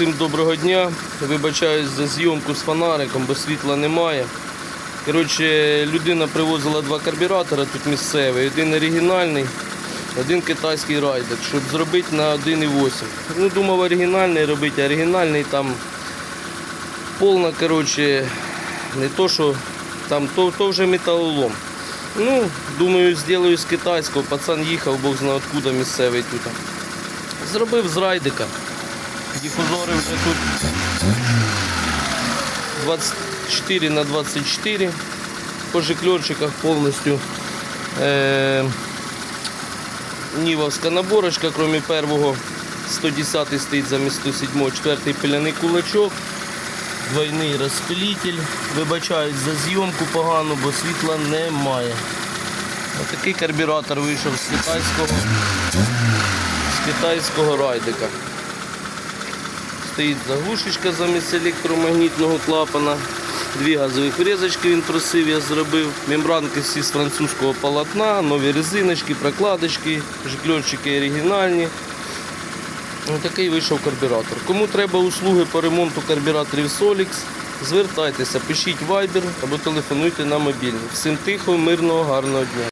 Всім доброго дня. Вибачаюсь за зйомку з фонариком, бо світла немає. Коротше, людина привозила два карбюратора тут місцевий, один оригінальний, один китайський райдер, щоб зробити на 1,8. Ну, думав оригінальний робити, оригінальний там повна, коротше, не то, що там, то, то вже металолом. Ну, думаю, зроблю з китайського. Пацан їхав, Бог знає откуда місцевий тут. Зробив з райдика. Дифузори вже тут 24 на 24 по жиклерчиках повністю. Е, Нівовська наборочка, крім першого 110 стоїть замість 107, четвертий пиляний кулачок, двойний розпилитель. Вибачають за зйомку погану, бо світла немає. Отакий карбюратор вийшов з китайського, з китайського райдика. Стоїть заглушечка замість електромагнітного клапана. Дві газові врізочки він просив, я зробив. Мембранки всі з французького полотна, нові резиночки, прокладочки, жикльорчики оригінальні. Такий вийшов карбюратор. Кому треба услуги по ремонту карбюраторів Solix, звертайтеся, пишіть Viber або телефонуйте на мобільний. Всім тихого, мирного, гарного дня.